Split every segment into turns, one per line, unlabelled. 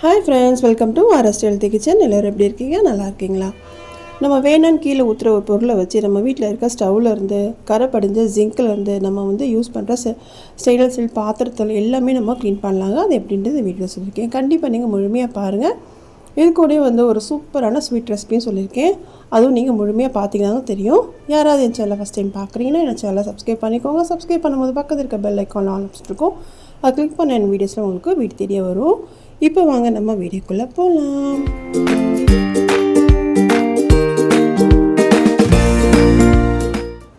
hi friends welcome to RS healthy kitchen எல்லோரும் எப்படி இருக்கீங்க நல்லா இருக்கீங்களா நம்ம வேணும்னு கீழே ஊற்றுற ஒரு பொருளை வச்சு நம்ம வீட்டில் இருக்க ஸ்டவ்வில் இருந்து கரை படிஞ்ச ஜிங்க்லேருந்து நம்ம வந்து யூஸ் பண்ணுற ஸ்டெயின்லெஸ் ஸ்டீல் பாத்திரத்தில் எல்லாமே நம்ம க்ளீன் பண்ணலாங்க அது எப்படின்றது வீட்டில் சொல்லியிருக்கேன் கண்டிப்பாக நீங்கள் முழுமையாக பாருங்கள் இது வந்து ஒரு சூப்பரான ஸ்வீட் ரெசிபியும் சொல்லியிருக்கேன் அதுவும் நீங்கள் முழுமையாக பார்த்தீங்கன்னா தெரியும் யாராவது என் சேனலை ஃபஸ்ட் டைம் பார்க்குறீங்கன்னா என் சேனலை சப்ஸ்கிரைப் பண்ணிக்கோங்க சப்ஸ்கிரைப் பண்ணும்போது பக்கத்தில் இருக்க பெல் ஐக்கான் ஆன் அது அதை கிளிக் பண்ண என் வீடியோஸில் உங்களுக்கு வீடு தெரிய வரும் இப்போ வாங்க நம்ம வீடியோக்குள்ளே போகலாம்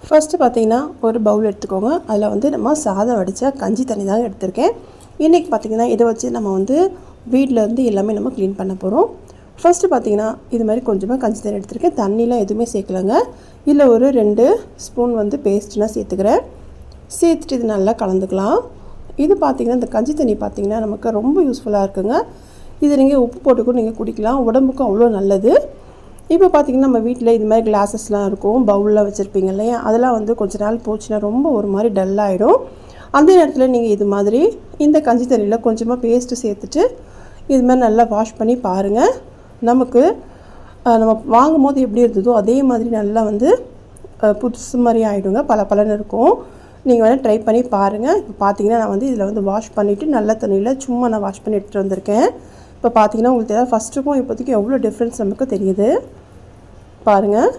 ஃபஸ்ட்டு பார்த்தீங்கன்னா ஒரு பவுல் எடுத்துக்கோங்க அதில் வந்து நம்ம சாதம் வடித்த கஞ்சி தண்ணி தான் எடுத்திருக்கேன் இன்றைக்கி பார்த்திங்கன்னா இதை வச்சு நம்ம வந்து வீட்டில் இருந்து எல்லாமே நம்ம க்ளீன் பண்ண போகிறோம் ஃபஸ்ட்டு பார்த்திங்கன்னா இது மாதிரி கொஞ்சமாக கஞ்சி தண்ணி எடுத்துருக்கேன் தண்ணிலாம் எதுவுமே சேர்க்கலங்க இல்லை ஒரு ரெண்டு ஸ்பூன் வந்து பேஸ்ட்லாம் சேர்த்துக்கிறேன் சேர்த்துட்டு இது நல்லா கலந்துக்கலாம் இது பார்த்திங்கன்னா இந்த கஞ்சி தண்ணி பார்த்திங்கன்னா நமக்கு ரொம்ப யூஸ்ஃபுல்லாக இருக்குங்க இது நீங்கள் உப்பு போட்டு கூட நீங்கள் குடிக்கலாம் உடம்புக்கும் அவ்வளோ நல்லது இப்போ பார்த்திங்கன்னா நம்ம வீட்டில் இது மாதிரி கிளாஸஸ்லாம் இருக்கும் பவுலில் வச்சுருப்பீங்க இல்லையா அதெல்லாம் வந்து கொஞ்ச நாள் போச்சுன்னா ரொம்ப ஒரு மாதிரி டல்லாகிடும் அந்த நேரத்தில் நீங்கள் இது மாதிரி இந்த கஞ்சி தண்ணியில் கொஞ்சமாக பேஸ்ட்டு சேர்த்துட்டு இது மாதிரி நல்லா வாஷ் பண்ணி பாருங்கள் நமக்கு நம்ம வாங்கும் போது எப்படி இருந்ததோ அதே மாதிரி நல்லா வந்து புதுசு மாதிரி ஆகிடுங்க பல பலன்னு இருக்கும் நீங்கள் வந்து ட்ரை பண்ணி பாருங்கள் இப்போ பார்த்தீங்கன்னா நான் வந்து இதில் வந்து வாஷ் பண்ணிவிட்டு நல்ல தண்ணியில் சும்மா நான் வாஷ் பண்ணி எடுத்துகிட்டு வந்திருக்கேன் இப்போ பார்த்தீங்கன்னா உங்களுக்கு ஏதாவது ஃபஸ்ட்டுக்கும் இப்போதைக்கு எவ்வளோ டிஃப்ரென்ஸ் நமக்கு தெரியுது பாருங்கள்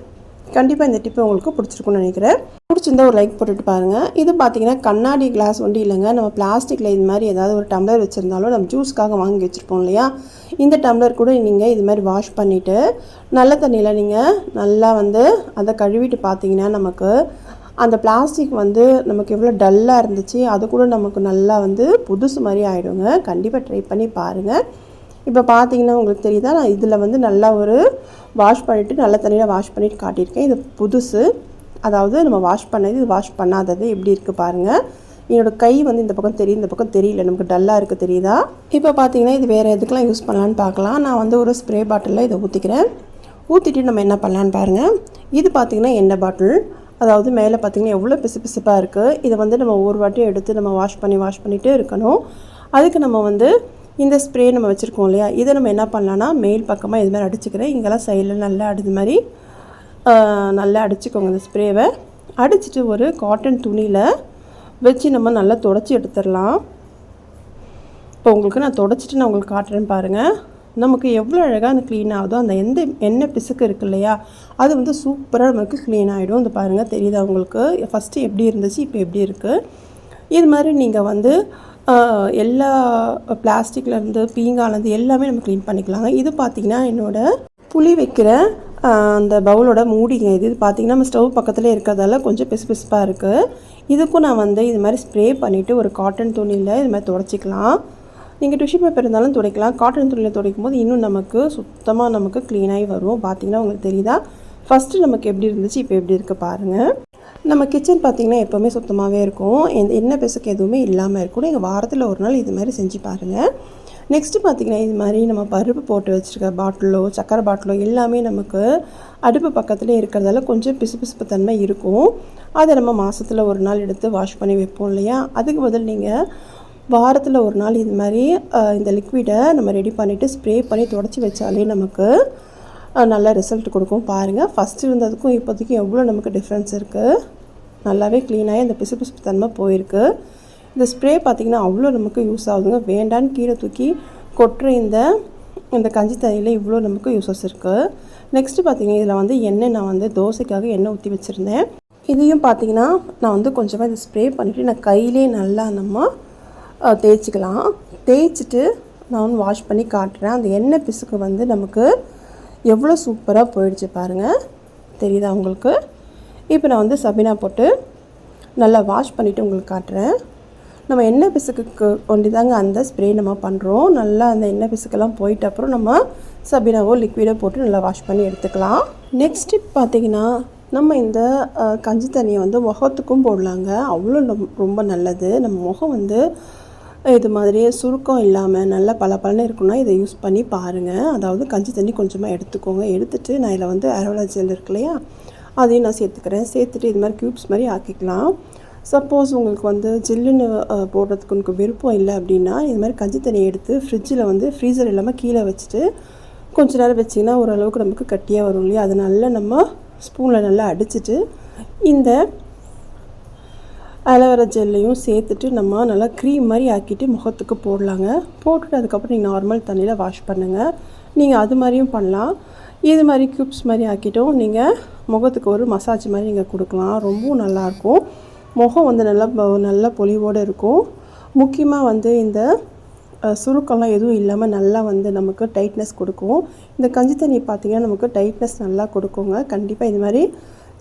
கண்டிப்பாக இந்த டிப்பு உங்களுக்கு பிடிச்சிருக்குன்னு நினைக்கிறேன் பிடிச்சிருந்தா ஒரு லைக் போட்டுட்டு பாருங்கள் இது பார்த்தீங்கன்னா கண்ணாடி கிளாஸ் ஒன்றும் இல்லைங்க நம்ம பிளாஸ்டிக்கில் இது மாதிரி ஏதாவது ஒரு டம்ளர் வச்சுருந்தாலும் நம்ம ஜூஸ்க்காக வாங்கி வச்சுருப்போம் இல்லையா இந்த டம்ளர் கூட நீங்கள் இது மாதிரி வாஷ் பண்ணிவிட்டு நல்ல தண்ணியில் நீங்கள் நல்லா வந்து அதை கழுவிட்டு பார்த்தீங்கன்னா நமக்கு அந்த பிளாஸ்டிக் வந்து நமக்கு எவ்வளோ டல்லாக இருந்துச்சு அது கூட நமக்கு நல்லா வந்து புதுசு மாதிரி ஆகிடுங்க கண்டிப்பாக ட்ரை பண்ணி பாருங்கள் இப்போ பார்த்தீங்கன்னா உங்களுக்கு தெரியுதா நான் இதில் வந்து நல்லா ஒரு வாஷ் பண்ணிவிட்டு நல்ல தண்ணியில் வாஷ் பண்ணிவிட்டு காட்டியிருக்கேன் இது புதுசு அதாவது நம்ம வாஷ் பண்ணது இது வாஷ் பண்ணாதது எப்படி இருக்குது பாருங்கள் என்னோடய கை வந்து இந்த பக்கம் தெரியும் இந்த பக்கம் தெரியல நமக்கு டல்லாக இருக்குது தெரியுதா இப்போ பார்த்தீங்கன்னா இது வேறு எதுக்கெலாம் யூஸ் பண்ணலான்னு பார்க்கலாம் நான் வந்து ஒரு ஸ்ப்ரே பாட்டிலில் இதை ஊற்றிக்கிறேன் ஊற்றிட்டு நம்ம என்ன பண்ணலான்னு பாருங்கள் இது பார்த்திங்கன்னா எண்ணெய் பாட்டில் அதாவது மேலே பார்த்திங்கன்னா எவ்வளோ பிசு பிசுப்பாக இருக்குது இதை வந்து நம்ம ஒவ்வொரு வாட்டியும் எடுத்து நம்ம வாஷ் பண்ணி வாஷ் பண்ணிகிட்டே இருக்கணும் அதுக்கு நம்ம வந்து இந்த ஸ்ப்ரே நம்ம வச்சுருக்கோம் இல்லையா இதை நம்ம என்ன பண்ணலான்னா மேல் பக்கமாக இது மாதிரி அடிச்சுக்கிறேன் இங்கெல்லாம் சைடில் நல்லா அடிது மாதிரி நல்லா அடிச்சுக்கோங்க இந்த ஸ்ப்ரேவை அடிச்சுட்டு ஒரு காட்டன் துணியில் வச்சு நம்ம நல்லா தொடச்சி எடுத்துடலாம் இப்போ உங்களுக்கு நான் தொடச்சிட்டு நான் உங்களுக்கு காட்டுறேன்னு பாருங்கள் நமக்கு எவ்வளோ அழகாக அந்த க்ளீன் ஆகுதோ அந்த எந்த எண்ணெய் பிசுக்கு இருக்கு இல்லையா அது வந்து சூப்பராக நமக்கு க்ளீன் ஆகிடும் வந்து பாருங்கள் தெரியுது அவங்களுக்கு ஃபஸ்ட்டு எப்படி இருந்துச்சு இப்போ எப்படி இருக்குது இது மாதிரி நீங்கள் வந்து எல்லா பிளாஸ்டிக்லேருந்து பீங்காலேருந்து எல்லாமே நம்ம க்ளீன் பண்ணிக்கலாங்க இது பார்த்திங்கன்னா என்னோடய புளி வைக்கிற அந்த பவுலோட மூடிங்க இது இது பார்த்திங்கன்னா நம்ம ஸ்டவ் பக்கத்துலேயே இருக்கிறதால கொஞ்சம் பிசு பிசுப்பாக இருக்குது இதுக்கும் நான் வந்து இது மாதிரி ஸ்ப்ரே பண்ணிவிட்டு ஒரு காட்டன் துணியில் இது மாதிரி துடைச்சிக்கலாம் நீங்கள் டிஷ்யூ பேப்பர் இருந்தாலும் துடைக்கலாம் காட்டன் துணியில் துடைக்கும் போது இன்னும் நமக்கு சுத்தமாக நமக்கு க்ளீனாகி வரும் பார்த்திங்கன்னா உங்களுக்கு தெரியுதா ஃபஸ்ட்டு நமக்கு எப்படி இருந்துச்சு இப்போ எப்படி இருக்குது பாருங்கள் நம்ம கிச்சன் பார்த்திங்கன்னா எப்போவுமே சுத்தமாகவே இருக்கும் என்ன பெசுக்கு எதுவுமே இல்லாமல் இருக்கும் எங்கள் வாரத்தில் ஒரு நாள் இது மாதிரி செஞ்சு பாருங்கள் நெக்ஸ்ட்டு பார்த்திங்கன்னா இது மாதிரி நம்ம பருப்பு போட்டு வச்சுருக்க பாட்டிலோ சக்கரை பாட்டிலோ எல்லாமே நமக்கு அடுப்பு பக்கத்தில் இருக்கிறதால கொஞ்சம் பிசுபிசுப்பு தன்மை இருக்கும் அதை நம்ம மாதத்தில் ஒரு நாள் எடுத்து வாஷ் பண்ணி வைப்போம் இல்லையா அதுக்கு பதில் நீங்கள் வாரத்தில் ஒரு நாள் இது மாதிரி இந்த லிக்விடை நம்ம ரெடி பண்ணிவிட்டு ஸ்ப்ரே பண்ணி தொடச்சி வச்சாலே நமக்கு நல்ல ரிசல்ட் கொடுக்கும் பாருங்கள் ஃபஸ்ட்டு இருந்ததுக்கும் இப்போதைக்கும் எவ்வளோ நமக்கு டிஃப்ரென்ஸ் இருக்குது நல்லாவே க்ளீனாகி அந்த பிசு பிசுப்பு தன்மை போயிருக்கு இந்த ஸ்ப்ரே பார்த்திங்கன்னா அவ்வளோ நமக்கு யூஸ் ஆகுதுங்க வேண்டான்னு கீழே தூக்கி கொட்டுற இந்த இந்த கஞ்சி தண்ணியில் இவ்வளோ நமக்கு யூஸஸ் இருக்குது நெக்ஸ்ட்டு பார்த்திங்கன்னா இதில் வந்து எண்ணெய் நான் வந்து தோசைக்காக எண்ணெய் ஊற்றி வச்சுருந்தேன் இதையும் பார்த்திங்கன்னா நான் வந்து கொஞ்சமாக இதை ஸ்ப்ரே பண்ணிவிட்டு நான் கையிலே நல்லா நம்ம தேய்ச்சிக்கலாம் தேய்ச்சிட்டு நான் வாஷ் பண்ணி காட்டுறேன் அந்த எண்ணெய் பிசுக்கு வந்து நமக்கு எவ்வளோ சூப்பராக போயிடுச்சு பாருங்கள் தெரியுதா உங்களுக்கு இப்போ நான் வந்து சபினா போட்டு நல்லா வாஷ் பண்ணிவிட்டு உங்களுக்கு காட்டுறேன் நம்ம எண்ணெய் பிசுக்கு ஒண்டி தாங்க அந்த ஸ்ப்ரே நம்ம பண்ணுறோம் நல்லா அந்த எண்ணெய் பிசுக்கெல்லாம் போயிட்ட அப்புறம் நம்ம சபினாவோ லிக்விடோ போட்டு நல்லா வாஷ் பண்ணி எடுத்துக்கலாம் நெக்ஸ்ட் பார்த்தீங்கன்னா நம்ம இந்த கஞ்சி தண்ணியை வந்து முகத்துக்கும் போடலாங்க அவ்வளோ ரொம்ப நல்லது நம்ம முகம் வந்து இது மாதிரியே சுருக்கம் இல்லாமல் நல்லா பல பலன்னு இருக்குன்னா இதை யூஸ் பண்ணி பாருங்கள் அதாவது கஞ்சி தண்ணி கொஞ்சமாக எடுத்துக்கோங்க எடுத்துகிட்டு நான் இதில் வந்து அரவலா ஜெல் இருக்கு இல்லையா அதையும் நான் சேர்த்துக்கிறேன் சேர்த்துட்டு இது மாதிரி க்யூப்ஸ் மாதிரி ஆக்கிக்கலாம் சப்போஸ் உங்களுக்கு வந்து ஜில்லுன்னு போடுறதுக்கு உனக்கு விருப்பம் இல்லை அப்படின்னா இது மாதிரி கஞ்சி தண்ணி எடுத்து ஃப்ரிட்ஜில் வந்து ஃப்ரீசர் இல்லாமல் கீழே வச்சுட்டு கொஞ்ச நேரம் வச்சிங்கன்னா ஓரளவுக்கு நமக்கு கட்டியாக வரும் இல்லையா அதை நல்லா நம்ம ஸ்பூனில் நல்லா அடிச்சுட்டு இந்த அலோவேரா ஜெல்லையும் சேர்த்துட்டு நம்ம நல்லா க்ரீம் மாதிரி ஆக்கிட்டு முகத்துக்கு போடலாங்க போட்டுட்டு அதுக்கப்புறம் நீங்கள் நார்மல் தண்ணியில் வாஷ் பண்ணுங்கள் நீங்கள் அது மாதிரியும் பண்ணலாம் இது மாதிரி க்யூப்ஸ் மாதிரி ஆக்கிட்டும் நீங்கள் முகத்துக்கு ஒரு மசாஜ் மாதிரி நீங்கள் கொடுக்கலாம் ரொம்பவும் நல்லாயிருக்கும் முகம் வந்து நல்லா நல்ல பொலிவோடு இருக்கும் முக்கியமாக வந்து இந்த சுருக்கம்லாம் எதுவும் இல்லாமல் நல்லா வந்து நமக்கு டைட்னஸ் கொடுக்கும் இந்த கஞ்சி தண்ணி பார்த்திங்கன்னா நமக்கு டைட்னஸ் நல்லா கொடுக்குங்க கண்டிப்பாக இது மாதிரி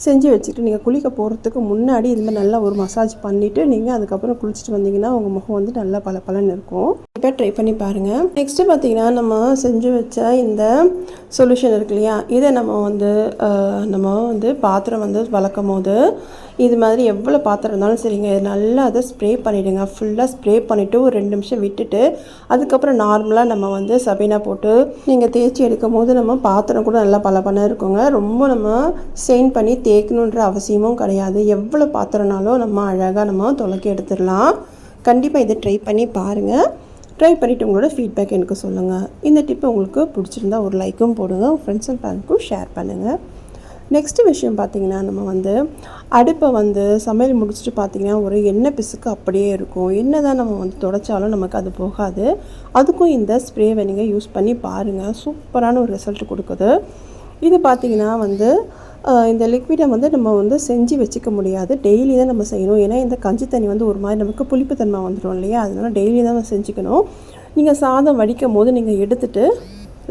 செஞ்சு வச்சுட்டு நீங்கள் குளிக்க போகிறதுக்கு முன்னாடி இது மாதிரி நல்லா ஒரு மசாஜ் பண்ணிவிட்டு நீங்கள் அதுக்கப்புறம் குளிச்சுட்டு வந்தீங்கன்னா உங்கள் முகம் வந்து நல்லா பல பலன் இருக்கும் இப்போ ட்ரை பண்ணி பாருங்கள் நெக்ஸ்ட்டு பார்த்தீங்கன்னா நம்ம செஞ்சு வச்ச இந்த சொல்யூஷன் இருக்கு இல்லையா இதை நம்ம வந்து நம்ம வந்து பாத்திரம் வந்து வளர்க்கும் போது இது மாதிரி எவ்வளோ பாத்திரம் இருந்தாலும் சரிங்க நல்லா அதை ஸ்ப்ரே பண்ணிவிடுங்க ஃபுல்லாக ஸ்ப்ரே பண்ணிவிட்டு ஒரு ரெண்டு நிமிஷம் விட்டுட்டு அதுக்கப்புறம் நார்மலாக நம்ம வந்து சபீனா போட்டு நீங்கள் தேய்ச்சி எடுக்கும் போது நம்ம பாத்திரம் கூட நல்லா பல பண்ண இருக்குங்க ரொம்ப நம்ம செயின் பண்ணி தேய்க்கணுன்ற அவசியமும் கிடையாது எவ்வளோ பாத்திரம்னாலும் நம்ம அழகாக நம்ம துளக்கி எடுத்துடலாம் கண்டிப்பாக இதை ட்ரை பண்ணி பாருங்கள் ட்ரை பண்ணிவிட்டு உங்களோட ஃபீட்பேக் எனக்கு சொல்லுங்கள் இந்த டிப்பு உங்களுக்கு பிடிச்சிருந்தா ஒரு லைக்கும் போடுங்க உங்கள் ஃப்ரெண்ட்ஸ் அண்ட் ஃபேமிலிக்கும் ஷேர் பண்ணுங்கள் நெக்ஸ்ட் விஷயம் பார்த்திங்கன்னா நம்ம வந்து அடுப்பை வந்து சமையல் முடிச்சுட்டு பார்த்திங்கன்னா ஒரு எண்ணெய் பிசுக்கு அப்படியே இருக்கும் என்ன தான் நம்ம வந்து தொடச்சாலும் நமக்கு அது போகாது அதுக்கும் இந்த ஸ்ப்ரேவை நீங்கள் யூஸ் பண்ணி பாருங்கள் சூப்பரான ஒரு ரிசல்ட் கொடுக்குது இது பார்த்திங்கன்னா வந்து இந்த லிக்விடை வந்து நம்ம வந்து செஞ்சு வச்சுக்க முடியாது டெய்லி தான் நம்ம செய்யணும் ஏன்னா இந்த கஞ்சி தண்ணி வந்து ஒரு மாதிரி நமக்கு புளிப்புத்தன்மை வந்துடும் இல்லையா அதனால் டெய்லி தான் நம்ம செஞ்சுக்கணும் நீங்கள் சாதம் வடிக்கும் போது நீங்கள் எடுத்துகிட்டு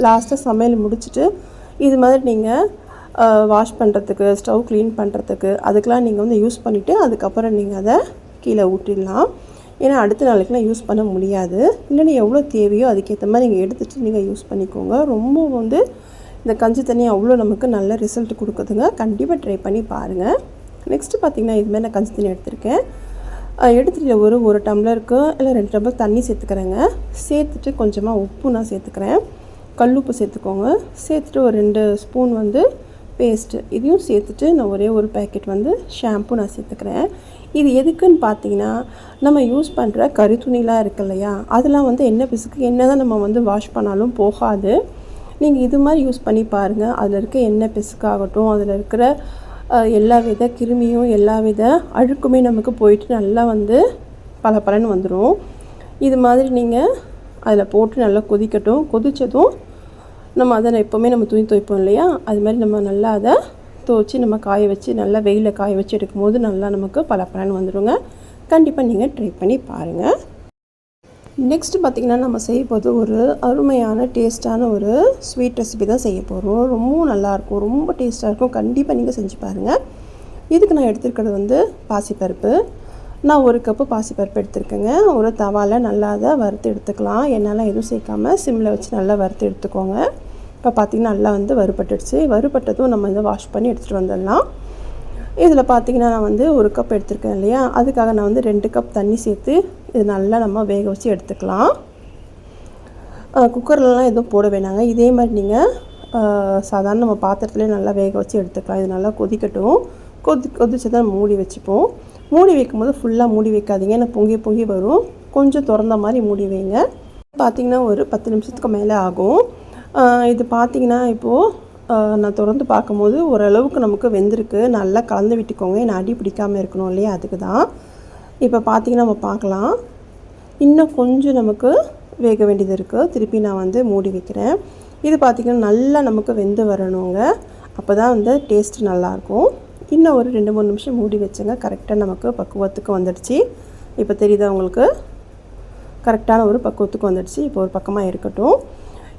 லாஸ்ட்டாக சமையல் முடிச்சுட்டு இது மாதிரி நீங்கள் வாஷ் பண்ணுறதுக்கு ஸ்டவ் க்ளீன் பண்ணுறதுக்கு அதுக்கெலாம் நீங்கள் வந்து யூஸ் பண்ணிவிட்டு அதுக்கப்புறம் நீங்கள் அதை கீழே ஊட்டிடலாம் ஏன்னா அடுத்த நாளைக்குலாம் யூஸ் பண்ண முடியாது இல்லைன்னா எவ்வளோ தேவையோ அதுக்கேற்ற மாதிரி நீங்கள் எடுத்துகிட்டு நீங்கள் யூஸ் பண்ணிக்கோங்க ரொம்ப வந்து இந்த கஞ்சி தண்ணி அவ்வளோ நமக்கு நல்ல ரிசல்ட் கொடுக்குதுங்க கண்டிப்பாக ட்ரை பண்ணி பாருங்கள் நெக்ஸ்ட்டு பார்த்திங்கன்னா இதுமாதிரி நான் கஞ்சி தண்ணி எடுத்திருக்கேன் எடுத்துகிட்டு ஒரு ஒரு டம்ளருக்கு இல்லை ரெண்டு டம்ளர் தண்ணி சேர்த்துக்கிறேங்க சேர்த்துட்டு கொஞ்சமாக உப்பு நான் சேர்த்துக்கிறேன் கல்லுப்பு சேர்த்துக்கோங்க சேர்த்துட்டு ஒரு ரெண்டு ஸ்பூன் வந்து பேஸ்ட்டு இதையும் சேர்த்துட்டு நான் ஒரே ஒரு பேக்கெட் வந்து ஷாம்பு நான் சேர்த்துக்கிறேன் இது எதுக்குன்னு பார்த்தீங்கன்னா நம்ம யூஸ் பண்ணுற கறி துணிலாம் இருக்கு இல்லையா அதெல்லாம் வந்து என்ன பிசுக்கு என்ன தான் நம்ம வந்து வாஷ் பண்ணாலும் போகாது நீங்கள் இது மாதிரி யூஸ் பண்ணி பாருங்கள் அதில் இருக்க எண்ணெய் பிசுக்காகட்டும் அதில் இருக்கிற எல்லா வித கிருமியும் எல்லா வித அழுக்குமே நமக்கு போயிட்டு நல்லா வந்து பல பலன்னு வந்துடும் இது மாதிரி நீங்கள் அதில் போட்டு நல்லா கொதிக்கட்டும் கொதித்ததும் நம்ம அதை நான் எப்போவுமே நம்ம துணி துவைப்போம் இல்லையா அது மாதிரி நம்ம நல்லா அதை துவைச்சி நம்ம காய வச்சு நல்லா வெயிலில் காய வச்சு எடுக்கும் போது நல்லா நமக்கு பல பலன் வந்துடுங்க கண்டிப்பாக நீங்கள் ட்ரை பண்ணி பாருங்கள் நெக்ஸ்ட்டு பார்த்திங்கன்னா நம்ம செய்ய போது ஒரு அருமையான டேஸ்ட்டான ஒரு ஸ்வீட் ரெசிபி தான் செய்ய போகிறோம் ரொம்ப நல்லாயிருக்கும் ரொம்ப டேஸ்ட்டாக இருக்கும் கண்டிப்பாக நீங்கள் செஞ்சு பாருங்கள் இதுக்கு நான் எடுத்துருக்கிறது வந்து பாசிப்பருப்பு நான் ஒரு கப்பு பாசிப்பருப்பு எடுத்துருக்கேங்க ஒரு தவாவில் நல்லா அதை வறுத்து எடுத்துக்கலாம் என்னால் எதுவும் சேர்க்காமல் சிம்மில் வச்சு நல்லா வறுத்து எடுத்துக்கோங்க இப்போ பார்த்திங்கன்னா நல்லா வந்து வறுபட்டுடுச்சு வறுபட்டதும் நம்ம இதை வாஷ் பண்ணி எடுத்துகிட்டு வந்துடலாம் இதில் பார்த்திங்கன்னா நான் வந்து ஒரு கப் எடுத்துருக்கேன் இல்லையா அதுக்காக நான் வந்து ரெண்டு கப் தண்ணி சேர்த்து இது நல்லா நம்ம வேக வச்சு எடுத்துக்கலாம் குக்கர்லலாம் எதுவும் போட வேணாங்க இதே மாதிரி நீங்கள் சாதாரண நம்ம பாத்திரத்துலேயே நல்லா வேக வச்சு எடுத்துக்கலாம் இது நல்லா கொதிக்கட்டும் கொதி கொதிச்சு தான் மூடி வச்சுப்போம் மூடி வைக்கும்போது ஃபுல்லாக மூடி வைக்காதீங்க ஏன்னா பொங்கி பொங்கி வரும் கொஞ்சம் திறந்த மாதிரி மூடி வைங்க பார்த்திங்கன்னா ஒரு பத்து நிமிஷத்துக்கு மேலே ஆகும் இது பார்த்திங்கன்னா இப்போது நான் தொடர்ந்து பார்க்கும்போது ஓரளவுக்கு நமக்கு வெந்திருக்கு நல்லா கலந்து விட்டுக்கோங்க ஏன்னா அடி பிடிக்காமல் இருக்கணும் இல்லையா அதுக்கு தான் இப்போ பார்த்திங்கன்னா நம்ம பார்க்கலாம் இன்னும் கொஞ்சம் நமக்கு வேக வேண்டியது இருக்குது திருப்பி நான் வந்து மூடி வைக்கிறேன் இது பார்த்திங்கன்னா நல்லா நமக்கு வெந்து வரணுங்க அப்போ தான் வந்து டேஸ்ட் நல்லாயிருக்கும் இன்னும் ஒரு ரெண்டு மூணு நிமிஷம் மூடி வச்சுங்க கரெக்டாக நமக்கு பக்குவத்துக்கு வந்துடுச்சு இப்போ தெரியுதா உங்களுக்கு கரெக்டான ஒரு பக்குவத்துக்கு வந்துடுச்சு இப்போ ஒரு பக்கமாக இருக்கட்டும்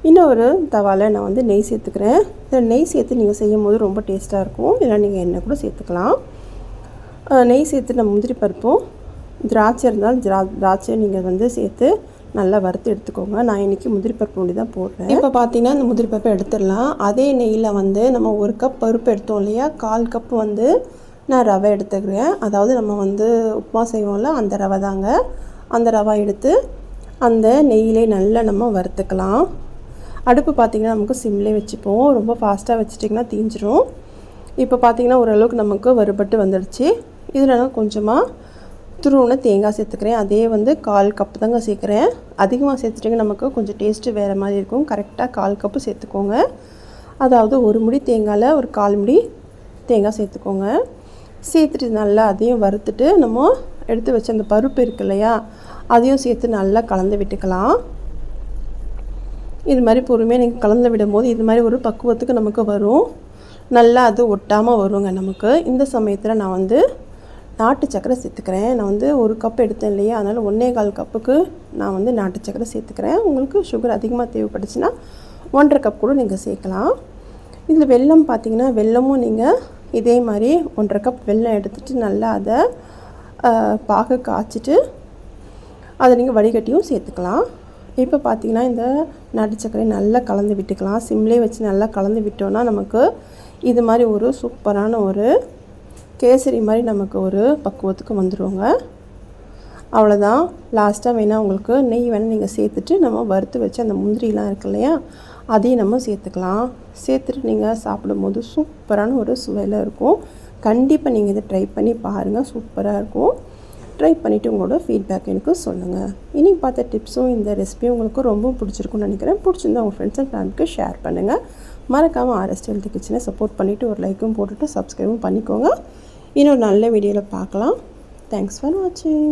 இன்னொரு தவாவில் நான் வந்து நெய் சேர்த்துக்கிறேன் இந்த நெய் சேர்த்து நீங்கள் செய்யும் போது ரொம்ப டேஸ்ட்டாக இருக்கும் இல்லைனா நீங்கள் எண்ணெய் கூட சேர்த்துக்கலாம் நெய் சேர்த்து நம்ம முந்திரி பருப்பும் திராட்சை இருந்தாலும் திரா திராட்சை நீங்கள் வந்து சேர்த்து நல்லா வறுத்து எடுத்துக்கோங்க நான் இன்றைக்கி முந்திரி பருப்பு ஒண்டி தான் போடுறேன் இப்போ பார்த்தீங்கன்னா இந்த முந்திரி பருப்பை எடுத்துடலாம் அதே நெய்யில் வந்து நம்ம ஒரு கப் பருப்பு எடுத்தோம் இல்லையா கால் கப் வந்து நான் ரவை எடுத்துக்கிறேன் அதாவது நம்ம வந்து உப்புமா செய்வோம்ல அந்த ரவை தாங்க அந்த ரவை எடுத்து அந்த நெய்யிலே நல்லா நம்ம வறுத்துக்கலாம் அடுப்பு பார்த்திங்கன்னா நமக்கு சிம்லே வச்சுப்போம் ரொம்ப ஃபாஸ்ட்டாக வச்சுட்டிங்கன்னா தீஞ்சிரும் இப்போ பார்த்திங்கன்னா ஓரளவுக்கு நமக்கு வறுபட்டு வந்துடுச்சு இதில் நான் கொஞ்சமாக துருவுன்னு தேங்காய் சேர்த்துக்கிறேன் அதே வந்து கால் கப்பு தாங்க சேர்க்குறேன் அதிகமாக சேர்த்துட்டிங்க நமக்கு கொஞ்சம் டேஸ்ட்டு வேறு மாதிரி இருக்கும் கரெக்டாக கால் கப்பு சேர்த்துக்கோங்க அதாவது ஒரு முடி தேங்காயில் ஒரு கால் முடி தேங்காய் சேர்த்துக்கோங்க சேர்த்துட்டு நல்லா அதையும் வறுத்துட்டு நம்ம எடுத்து வச்ச அந்த பருப்பு இருக்கு இல்லையா அதையும் சேர்த்து நல்லா கலந்து விட்டுக்கலாம் இது மாதிரி பொறுமையாக நீங்கள் கலந்து விடும்போது இது மாதிரி ஒரு பக்குவத்துக்கு நமக்கு வரும் நல்லா அது ஒட்டாமல் வருங்க நமக்கு இந்த சமயத்தில் நான் வந்து நாட்டு சக்கரை சேர்த்துக்கிறேன் நான் வந்து ஒரு கப் எடுத்தேன் இல்லையா அதனால் ஒன்றே கால் கப்புக்கு நான் வந்து நாட்டு சக்கரை சேர்த்துக்கிறேன் உங்களுக்கு சுகர் அதிகமாக தேவைப்பட்டுச்சுன்னா ஒன்றரை கப் கூட நீங்கள் சேர்க்கலாம் இதில் வெல்லம் பார்த்திங்கன்னா வெள்ளமும் நீங்கள் இதே மாதிரி ஒன்றரை கப் வெல்லம் எடுத்துகிட்டு நல்லா அதை பாக காய்ச்சிட்டு அதை நீங்கள் வடிகட்டியும் சேர்த்துக்கலாம் இப்போ பார்த்தீங்கன்னா இந்த நாட்டு சர்க்கரை நல்லா கலந்து விட்டுக்கலாம் சிம்லேயே வச்சு நல்லா கலந்து விட்டோன்னா நமக்கு இது மாதிரி ஒரு சூப்பரான ஒரு கேசரி மாதிரி நமக்கு ஒரு பக்குவத்துக்கு வந்துடுவோங்க அவ்வளோதான் லாஸ்ட்டாக வேணால் உங்களுக்கு நெய் வேணால் நீங்கள் சேர்த்துட்டு நம்ம வறுத்து வச்சு அந்த முந்திரிலாம் இருக்கு இல்லையா அதையும் நம்ம சேர்த்துக்கலாம் சேர்த்துட்டு நீங்கள் சாப்பிடும்போது சூப்பரான ஒரு சுவையில் இருக்கும் கண்டிப்பாக நீங்கள் இதை ட்ரை பண்ணி பாருங்கள் சூப்பராக இருக்கும் ட்ரை பண்ணிவிட்டு உங்களோட ஃபீட்பேக் எனக்கு சொல்லுங்கள் இன்றைக்கி பார்த்த டிப்ஸும் இந்த ரெசிபியும் உங்களுக்கு ரொம்ப பிடிச்சிருக்குன்னு நினைக்கிறேன் பிடிச்சிருந்தா உங்கள் ஃப்ரெண்ட்ஸ் அண்ட் ஃபேமிலிக்கு ஷேர் பண்ணுங்கள் மறக்காமல் ஆர்எஸ்டி ஹெல்த் கிச்சனை சப்போர்ட் பண்ணிவிட்டு ஒரு லைக்கும் போட்டுவிட்டு சப்ஸ்கிரைபும் பண்ணிக்கோங்க இன்னொரு நல்ல வீடியோவில் பார்க்கலாம் தேங்க்ஸ் ஃபார் வாட்சிங்